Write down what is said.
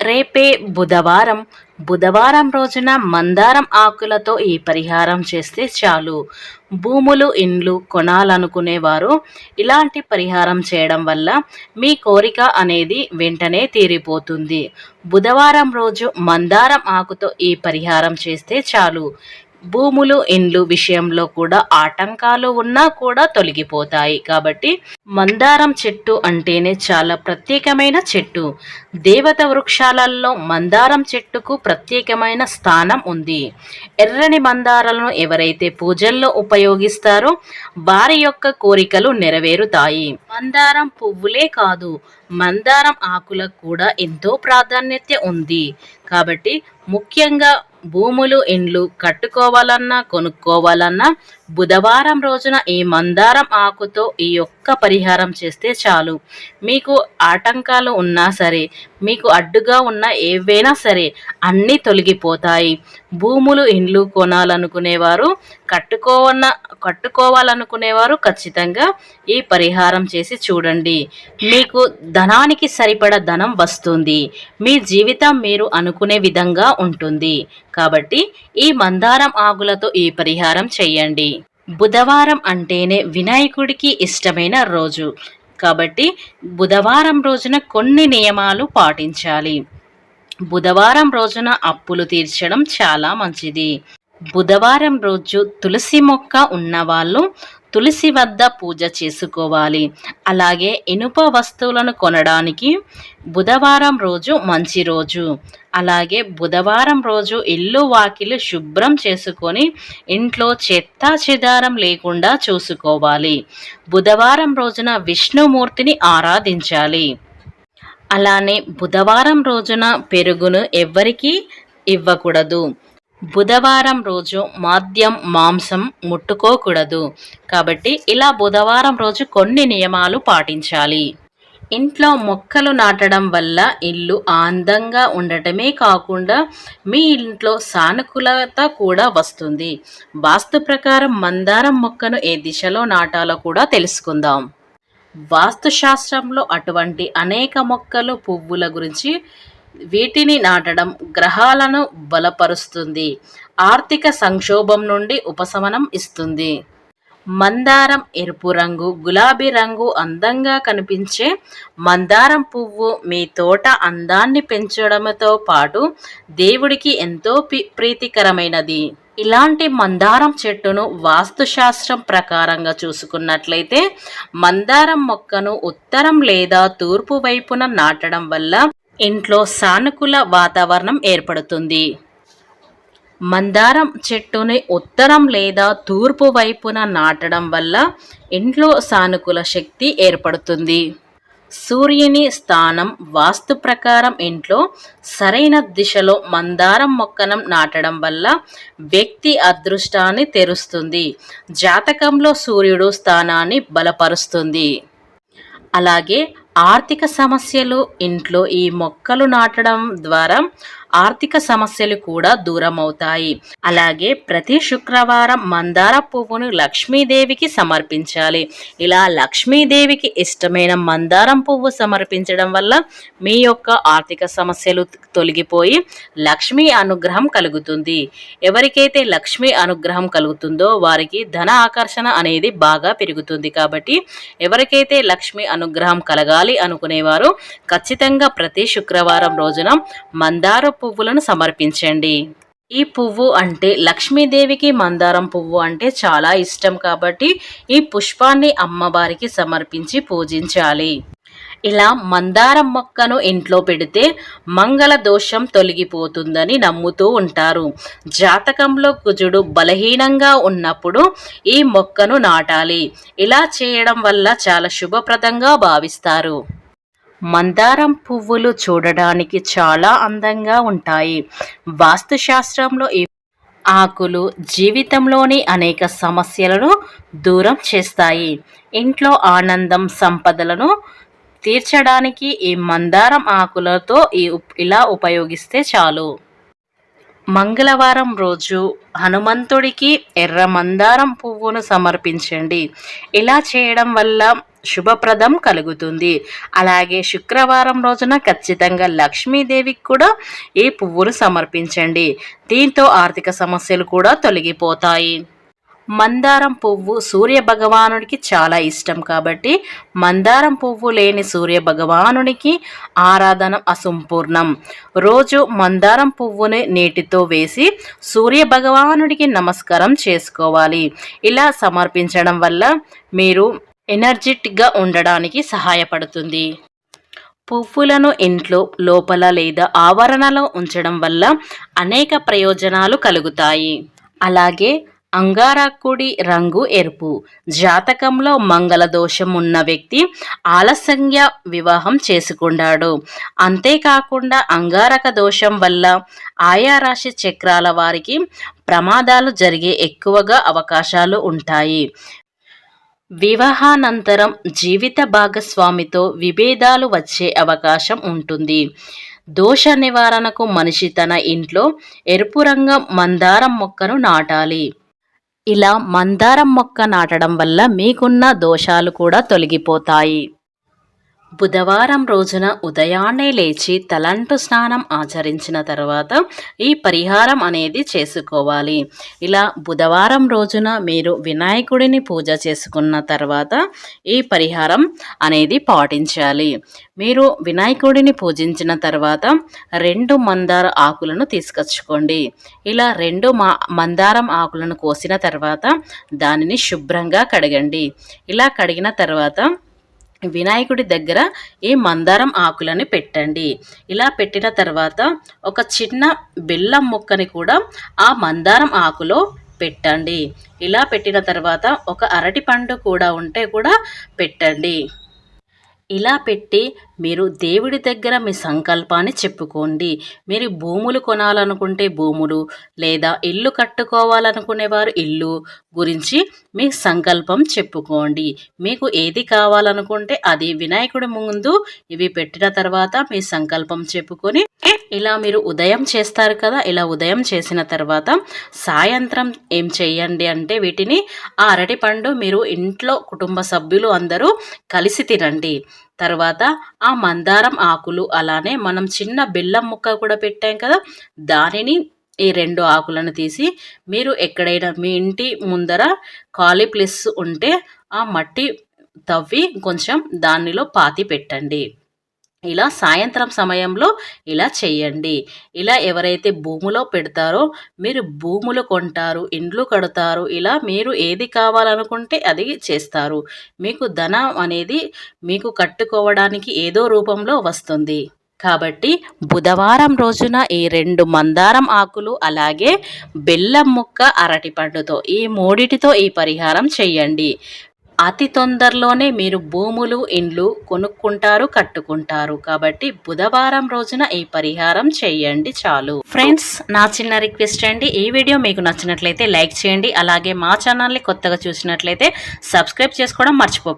రేపే బుధవారం. బుధవారం రోజున మందారం ఆకులతో ఈ పరిహారం చేస్తే చాలు. భూములు ఇండ్లు కొనాలనుకునేవారు ఇలాంటి పరిహారం చేయడం వల్ల మీ కోరిక అనేది వెంటనే తీరిపోతుంది. బుధవారం రోజు మందారం ఆకుతో ఈ పరిహారం చేస్తే చాలు. భూములు ఇండ్లు విషయంలో కూడా ఆటంకాలు ఉన్నా కూడా తొలగిపోతాయి. కాబట్టి మందారం చెట్టు అంటేనే చాలా ప్రత్యేకమైన చెట్టు. దేవత వృక్షాలలో మందారం చెట్టుకు ప్రత్యేకమైన స్థానం ఉంది. ఎర్రని మందారాలను ఎవరైతే పూజల్లో ఉపయోగిస్తారో వారి యొక్క కోరికలు నెరవేరుతాయి. మందారం పువ్వులే కాదు మందారం ఆకులకు కూడా ఎంతో ప్రాధాన్యత ఉంది. కాబట్టి ముఖ్యంగా భూములు ఇండ్లు కట్టుకోవాలన్నా కొనుక్కోవాలన్నా బుధవారం రోజున ఈ మందారం ఆకుతో ఈ యొక్క పరిహారం చేస్తే చాలు. మీకు ఆటంకాలు ఉన్నా సరే మీకు అడ్డుగా ఉన్న ఏవైనా సరే అన్నీ తొలగిపోతాయి. భూములు ఇండ్లు కొనాలనుకునేవారు కట్టుకోవన్న కట్టుకోవాలనుకునేవారు ఖచ్చితంగా ఈ పరిహారం చేసి చూడండి. మీకు ధనానికి సరిపడ ధనం వస్తుంది. మీ జీవితం మీరు అనుకునే విధంగా ఉంటుంది. కాబట్టి ఈ మందారం ఆకులతో ఈ పరిహారం చేయండి. బుధవారం అంటేనే వినాయకుడికి ఇష్టమైన రోజు. కాబట్టి బుధవారం రోజున కొన్ని నియమాలు పాటించాలి. బుధవారం రోజున అప్పులు తీర్చడం చాలా మంచిది. బుధవారం రోజు తులసి మొక్క ఉన్నవాళ్ళు తులసి వద్ద పూజ చేసుకోవాలి. అలాగే ఇనుప వస్తువులను కొనడానికి బుధవారం రోజు మంచి రోజు. అలాగే బుధవారం రోజు ఇల్లు వాకిలు శుభ్రం చేసుకొని ఇంట్లో చెత్త చెదారం లేకుండా చూసుకోవాలి. బుధవారం రోజున విష్ణుమూర్తిని ఆరాధించాలి. అలానే బుధవారం రోజున పెరుగును ఎవ్వరికీ ఇవ్వకూడదు. బుధవారం రోజు మాద్యం మాంసం ముట్టుకోకూడదు. కాబట్టి ఇలా బుధవారం రోజు కొన్ని నియమాలు పాటించాలి. ఇంట్లో మొక్కలు నాటడం వల్ల ఇల్లు అందంగా ఉండటమే కాకుండా మీ ఇంట్లో సానుకూలత కూడా వస్తుంది. వాస్తు ప్రకారం మందారం మొక్కను ఏ దిశలో నాటాలో కూడా తెలుసుకుందాం. వాస్తుశాస్త్రంలో అటువంటి అనేక మొక్కలు పువ్వుల గురించి వీటిని నాటడం గ్రహాలను బలపరుస్తుంది. ఆర్థిక సంక్షోభం నుండి ఉపశమనం ఇస్తుంది. మందారం ఎరుపు రంగు గులాబీ రంగు అందంగా కనిపించే మందారం పువ్వు మీ తోట అందాన్ని పెంచడంతో పాటు దేవుడికి ఎంతో ప్రీతికరమైనది. ఇలాంటి మందారం చెట్టును వాస్తుశాస్త్రం ప్రకారంగా చూసుకున్నట్లయితే మందారం మొక్కను ఉత్తరం లేదా తూర్పు వైపున నాటడం వల్ల ఇంట్లో సానుకూల వాతావరణం ఏర్పడుతుంది. మందారం చెట్టుని ఉత్తరం లేదా తూర్పు వైపున నాటడం వల్ల ఇంట్లో సానుకూల శక్తి ఏర్పడుతుంది. సూర్యుని స్థానం వాస్తు ప్రకారం ఇంట్లో సరైన దిశలో మందారం మొక్కనం నాటడం వల్ల వ్యక్తి అదృష్టాన్ని తెరుస్తుంది. జాతకంలో సూర్యుడు స్థానాన్ని బలపరుస్తుంది. అలాగే ఆర్థిక సమస్యలు ఇంట్లో ఈ మొక్కలు నాటడం ద్వారా ఆర్థిక సమస్యలు కూడా దూరం అవుతాయి అలాగే ప్రతి శుక్రవారం మందార పువ్వును లక్ష్మీదేవికి సమర్పించాలి. ఇలా లక్ష్మీదేవికి ఇష్టమైన మందారం పువ్వు సమర్పించడం వల్ల మీ యొక్క ఆర్థిక సమస్యలు తొలగిపోయి లక్ష్మీ అనుగ్రహం కలుగుతుంది. ఎవరికైతే లక్ష్మీ అనుగ్రహం కలుగుతుందో వారికి ధన ఆకర్షణ అనేది బాగా పెరుగుతుంది కాబట్టి ఎవరికైతే లక్ష్మీ అనుగ్రహం కలగాలి అనుకునేవారు ఖచ్చితంగా ప్రతి శుక్రవారం రోజున మందార పువ్వులను సమర్పించండి. ఈ పువ్వు అంటే లక్ష్మీదేవికి మందారం పువ్వు అంటే చాలా ఇష్టం కాబట్టి ఈ పుష్పాన్ని అమ్మవారికి సమర్పించి పూజించాలి. ఇలా మందారం మొక్కను ఇంట్లో పెడితే మంగళ దోషం తొలగిపోతుందని నమ్ముతూ ఉంటారు. జాతకంలో కుజుడు బలహీనంగా ఉన్నప్పుడు ఈ మొక్కను నాటాలి. ఇలా చేయడం వల్ల చాలా శుభప్రదంగా భావిస్తారు. మందారం పువ్వులు చూడడానికి చాలా అందంగా ఉంటాయి. వాస్తుశాస్త్రంలో ఈ ఆకులు జీవితంలోని అనేక సమస్యలను దూరం చేస్తాయి. ఇంట్లో ఆనందం సంపదలను తీర్చడానికి ఈ మందారం ఆకులతో ఈ ఇలా ఉపయోగిస్తే చాలు. మంగళవారం రోజు హనుమంతుడికి ఎర్ర మందారం పువ్వును సమర్పించండి. ఇలా చేయడం వల్ల శుభప్రదం కలుగుతుంది. అలాగే శుక్రవారం రోజున ఖచ్చితంగా లక్ష్మీదేవికి కూడా ఈ పువ్వును సమర్పించండి. దీంతో ఆర్థిక సమస్యలు కూడా తొలగిపోతాయి. మందారం పువ్వు సూర్య భగవానుడికి చాలా ఇష్టం కాబట్టి మందారం పువ్వు లేని సూర్య భగవానుడికి ఆరాధన అసంపూర్ణం. రోజు మందారం పువ్వుని నీటితో వేసి సూర్య భగవానుడికి నమస్కారం చేసుకోవాలి. ఇలా సమర్పించడం వల్ల మీరు ఎనర్జెటిక్గా ఉండడానికి సహాయపడుతుంది. పువ్వులను ఇంట్లో లోపల లేదా ఆవరణలో ఉంచడం వల్ల అనేక ప్రయోజనాలు కలుగుతాయి. అలాగే అంగారకుడి రంగు ఎరుపు. జాతకంలో మంగళ దోషం ఉన్న వ్యక్తి ఆలస్యంగా వివాహం చేసుకున్నాడు అంతేకాకుండా అంగారక దోషం వల్ల ఆయా రాశి చక్రాల వారికి ప్రమాదాలు జరిగే ఎక్కువగా అవకాశాలు ఉంటాయి. వివాహానంతరం జీవిత భాగస్వామితో విభేదాలు వచ్చే అవకాశం ఉంటుంది. దోష నివారణకు మనిషి తన ఇంట్లో ఎరుపు రంగం మందారం మొక్కను నాటాలి. ఇలా మందారం మొక్క నాటడం వల్ల మీకున్న దోషాలు కూడా తొలగిపోతాయి. బుధవారం రోజున ఉదయాన్నే లేచి తలంటు స్నానం ఆచరించిన తర్వాత ఈ పరిహారం అనేది చేసుకోవాలి. ఇలా బుధవారం రోజున మీరు వినాయకుడిని పూజ చేసుకున్న తర్వాత ఈ పరిహారం అనేది పాటించాలి. మీరు వినాయకుడిని పూజించిన తర్వాత రెండు మందార ఆకులను తీసుకొచ్చుకోండి. ఇలా రెండు మా మందారం ఆకులను కోసిన తర్వాత దానిని శుభ్రంగా కడగండి. ఇలా కడిగిన తర్వాత వినాయకుడి దగ్గర ఈ మందారం ఆకులని పెట్టండి. ఇలా పెట్టిన తర్వాత ఒక చిన్న బెల్లం ముక్కని కూడా ఆ మందారం ఆకులో పెట్టండి. ఇలా పెట్టిన తర్వాత ఒక అరటి పండు కూడా ఉంటే కూడా పెట్టండి. ఇలా పెట్టి మీరు దేవుడి దగ్గర మీ సంకల్పాన్ని చెప్పుకోండి. మీరు భూములు కొనాలనుకుంటే భూములు లేదా ఇల్లు కట్టుకోవాలనుకునేవారు ఇల్లు గురించి మీ సంకల్పం చెప్పుకోండి. మీకు ఏది కావాలనుకుంటే అది వినాయకుడి ముందు ఇవి పెట్టిన తర్వాత మీ సంకల్పం చెప్పుకొని ఇలా మీరు ఉదయం చేస్తారు కదా ఇలా ఉదయం చేసిన తర్వాత సాయంత్రం ఏం చేయండి అంటే వీటిని ఆ అరటి పండు మీరు ఇంట్లో కుటుంబ సభ్యులు అందరూ కలిసి తినండి. తర్వాత ఆ మందారం ఆకులు అలానే మనం చిన్న బెల్లం ముక్క కూడా పెట్టాం కదా దానిని ఈ రెండు ఆకులను తీసి మీరు ఎక్కడైనా మీ ఇంటి ముందర ఖాళీ ప్లేస్ ఉంటే ఆ మట్టి తవ్వి కొంచెం దానిలో పాతి పెట్టండి. ఇలా సాయంత్రం సమయంలో ఇలా చేయండి. ఇలా ఎవరైతే భూములో పెడతారో మీరు భూములు కొంటారు ఇండ్లు కడతారు ఇలా మీరు ఏది కావాలనుకుంటే అది చేస్తారు. మీకు ధనం అనేది మీకు కట్టుకోవడానికి ఏదో రూపంలో వస్తుంది. కాబట్టి బుధవారం రోజున ఈ రెండు మందారం ఆకులు అలాగే బెల్లం ముక్క అరటిపండుతో ఈ మూడిటితో ఈ పరిహారం చేయండి. అతి తొందరలోనే మీరు భూములు ఇండ్లు కొనుక్కుంటారు కట్టుకుంటారు. కాబట్టి బుధవారం రోజున ఈ పరిహారం చేయండి చాలు. ఫ్రెండ్స్ నా చిన్న రిక్వెస్ట్ అండి. ఈ వీడియో మీకు నచ్చినట్లయితే లైక్ చేయండి. అలాగే మా ఛానల్ని కొత్తగా చూసినట్లయితే సబ్స్క్రైబ్ చేసుకోవడం మర్చిపోకండి